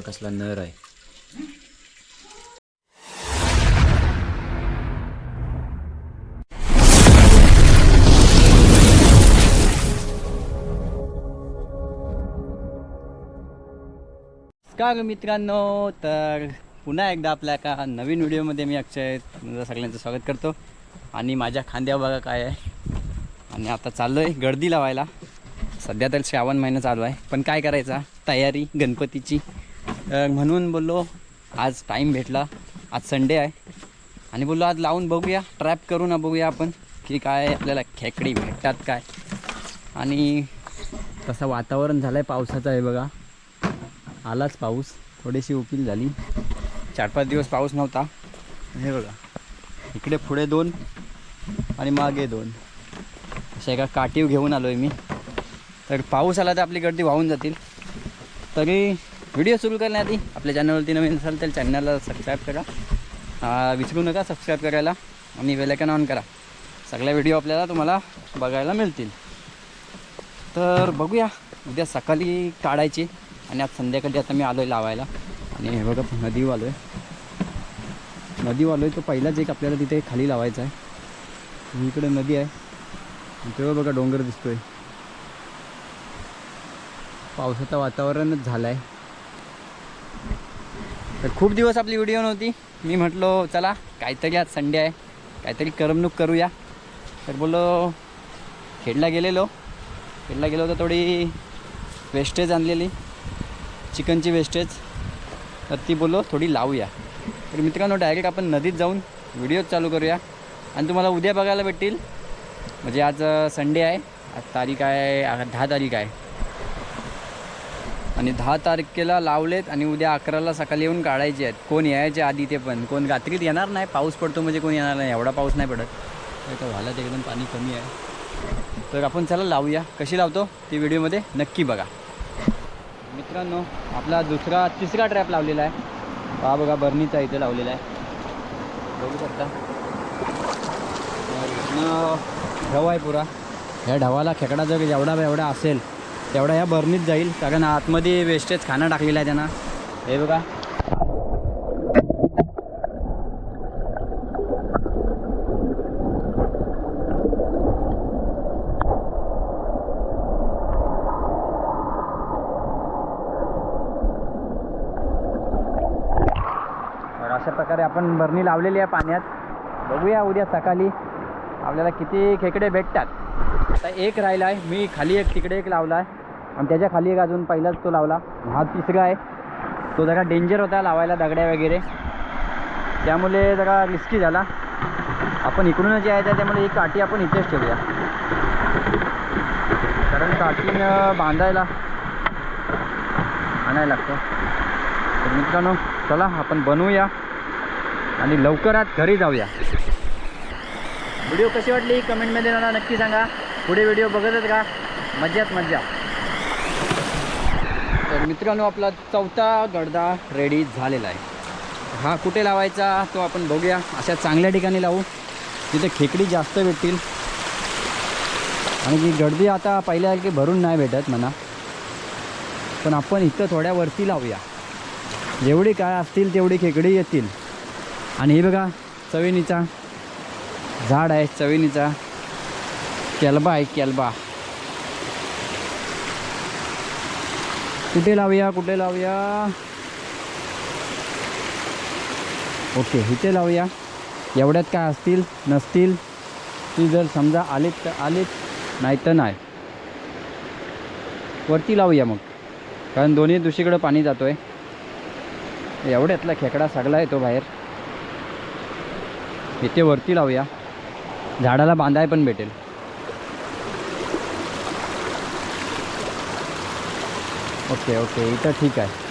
बघा कसला नर आहे. नमस्कार मित्रांनो तर पुन्हा एकदा आपल्या एका नवीन व्हिडिओमध्ये मी अक्षय तुमचं सगळ्यांचं स्वागत करतो. आणि माझ्या खांद्यावर बघा काय आहे. आणि आता चाललो आहे गर्दी लावायला. सध्या तर श्रावण महिना चालू आहे. पण काय करायचा? तयारी गणपतीची. तर म्हणून बोललो आज टाईम भेटला आज संडे आहे. आणि बोललो आज लावून बघूया ट्रॅप करू ना बघूया आपण की काय आपल्याला खेकडी भेटतात काय. आणि तसं वातावरण झालं आहे पावसाचं आहे बघा. आलाच पाऊस थोडीशी उकील झाली. चार पाच दिवस पाऊस नव्हता. हे बघा इकडे पुढे दोन आणि मागे दोन. अशा एका काटीव घेऊन आलो आहे मी. तर पाऊस आला तर आपली गर्दी वाहून जातील. तरी व्हिडिओ सुरू करण्याआधी आपल्या चॅनलवरती नवीन असाल तर चॅनलला सबस्क्राईब करा. विसरू नका सबस्क्राईब करायला आणि वेलायकन ऑन करा. सगळ्या व्हिडिओ आपल्याला तुम्हाला बघायला मिळतील. तर बघूया उद्या सकाळी काढायची आणि आज संध्याकाळी आता मी आलो आहे लावायला. आणि हे बघा नदीवर आलो आहे नदीवर आलो आहे तो पहिलाच एक आपल्याला तिथे खाली लावायचा आहे. इकडे नदी आहे. तेव्हा बघा डोंगर दिसतोय. पावसाचं वातावरणच झालं आहे तर खूप दिवस आपली व्हिडिओ नव्हती. मी म्हटलो चला काहीतरी आज संडे आहे. काहीतरी करमणूक करूया. तर बोललो खेडला गेलेलो. खेडला गेलो तर थोडी वेस्टेज आणलेली. चिकनची वेस्टेज तर ती बोललो थोडी लावूया. तर मित्रांनो डायरेक्ट आपण नदीत जाऊन व्हिडिओ चालू करूया. आणि तुम्हाला उद्या बघायला भेटतील. म्हणजे आज संडे आहे. आज तारीख आहे दहा तारीख आहे. आणि दहा तारखेला लावलेत आणि उद्या अकराला सकाळी येऊन काढायचे आहेत. कोण यायचे आधी ते पण. कोण रात्रीत येणार नाही पाऊस पडतो म्हणजे कोण येणार नाही एवढा पाऊस नाही पडत. तर तो एकदम पाणी कमी आहे. तर आपण चला लावूया. कशी लावतो? ती व्हिडिओमध्ये नक्की बघा. मित्रांनो आपला दुसरा तिसरा ट्रॅप लावलेला आहे. हा बघा बर्नीचा इथे लावलेला आहे. बघू शकता. ढव आहे पुरा. ह्या ढवाला खेकडा जर एवढा एवढा असेल तेवढा ह्या बर्नीत जाईल कारण आतमध्ये वेस्टेज खाणं टाकलेलं आहे त्यांना. हे बघा. अशा प्रकारे आपण बरणी लावलेली आहे पाण्यात. बघूया उद्या सकाळी आपल्याला किती खेकडे भेटतात. आता एक राहिला आहे मी खाली एक तिकडे एक लावला आहे आणि त्याच्याखाली एक अजून पहिलाच तो लावला. हा तिसरा आहे. तो जरा डेंजर होता लावायला दगड्या वगैरे. त्यामुळे जरा रिस्की झाला. आपण इकडूनच यायचं आहे त्यामुळे एक काठी आपण इथेच ठेवूया. कारण काठीनं बांधायला आणायला लागतं. तर मित्रांनो चला आपण बनवूया आणि लवकरात घरी जाऊया. व्हिडिओ कशी वाटली? कमेंटमध्ये मला नक्की सांगा. पुढे व्हिडिओ बघतच का मज्जात मज्जा. तर मित्रांनो आपला चौथा गडदा रेडी झालेला आहे. हा कुठे लावायचा तो आपण बघूया. अशा चांगल्या ठिकाणी लावू तिथे खेकडी जास्त भेटतील. आणि जी गर्दी आता पहिल्यासारखी भरून नाही भेटत म्हणा. पण आपण इथं थोड्या वरती लावूया. जेवढी काय असतील तेवढी खेकडी येतील. आणि हे बघा चविनीचा झाड आहे चविनीचा. केलबा आहे केलबा. कुठे लावूया कुठे लावूया? ओके इथे लावूया. एवढ्यात काय असतील नसतील ती जर समजा आलीत तर आलीत नाही तर नाही. वरती लावूया मग. कारण दोन्ही दुसरीकडं पाणी जातो आहे एवढ्यातला खेकडा सगळा येतो बाहेर. इथे वरती लावूया. झाडाला बांधाय पण भेटेल. Okay okay. इथं ठीक आहे.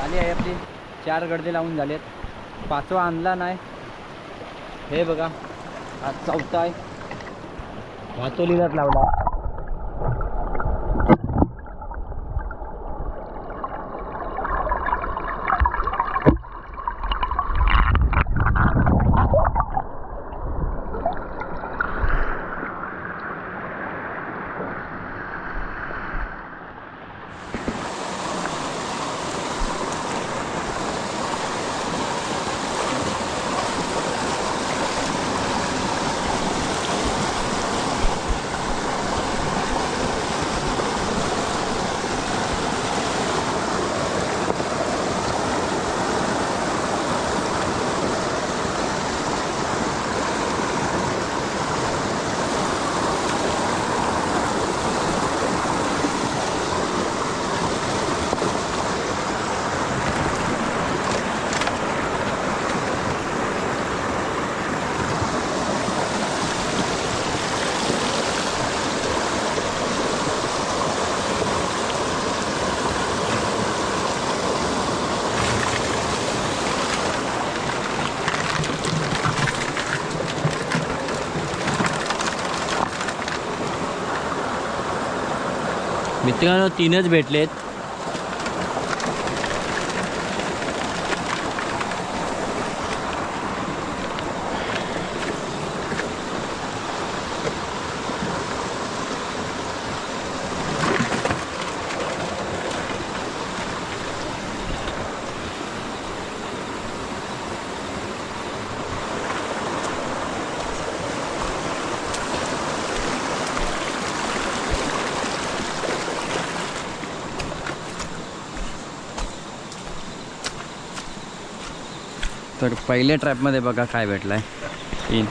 झाली आहे आपली. चार गडदे लावून झालेत. पाचवा आणला नाही. हे बघा. हा चौथा आहे. भातोलीलाच लावला. मित्रांनो तीनच भेटलेत. तर पहिल्या ट्रॅपमध्ये बघा काय भेटलं आहे तीन.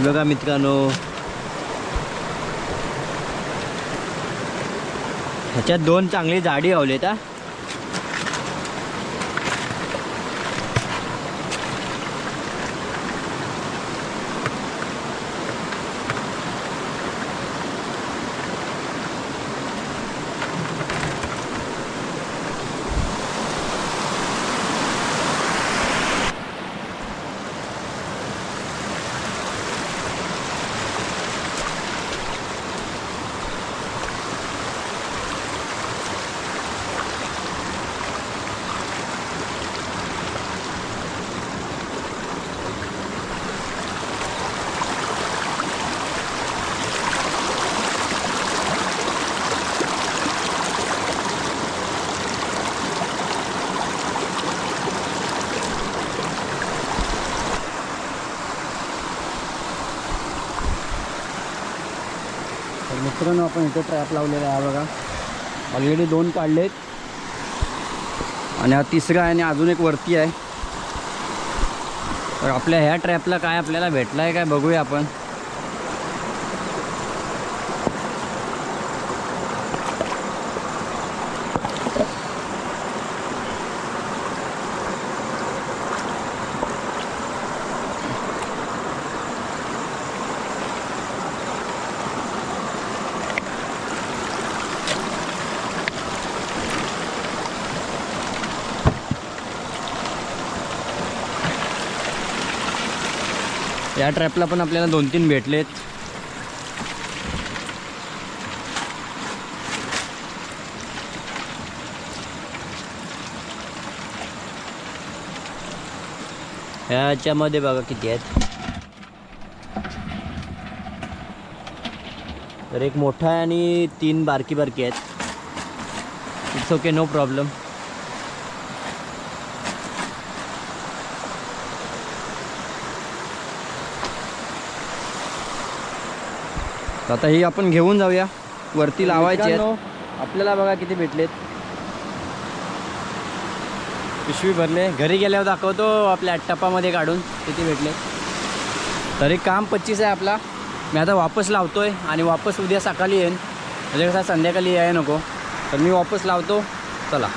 हे बघा मित्रांनो. ह्याच्यात दोन चांगली जाडी आवलेत हा तर मित्रांनो आपण इथे ट्रॅप लावलेला आहे बघा. ऑलरेडी दोन काढलेत. आणि हा तिसरा आहे आणि अजून एक वरती आहे. तर आपल्या ह्या ट्रॅपला काय आपल्याला भेटला आहे काय बघूया आपण. या ट्रॅपला पण आपल्याला दोन तीन भेटलेत. ह्याच्यामध्ये बघा किती आहेत. तर एक मोठा आहे आणि तीन बारकी बारकी आहेत. इट्स ओके नो प्रॉब्लेम तर आता ही आपण घेऊन जाऊया. वरती लावायची आपल्याला बघा किती भेटलेत. पिशवी भरले. घरी गेल्यावर दाखवतो आपल्या टपामध्ये काढून किती भेटले. तरी काम पच्चीस आहे आपला. मी आता वापस लावतोय आणि वापस उद्या सकाळी येईन. म्हणजे कसं संध्याकाळी याय नको. तर मी वापस लावतो. चला.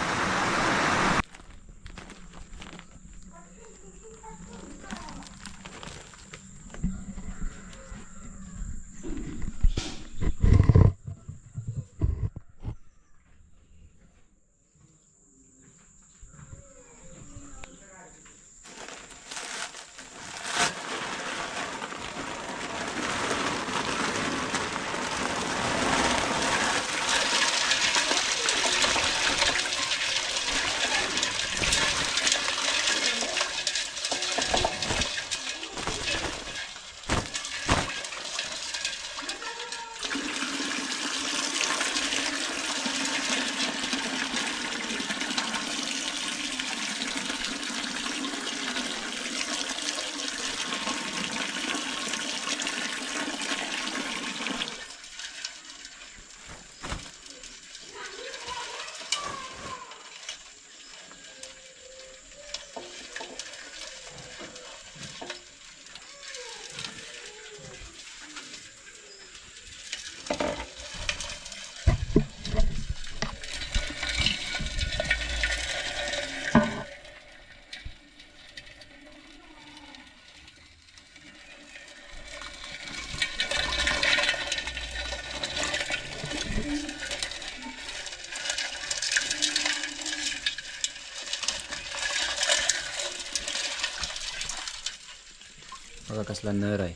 बघा कसला नर आहे.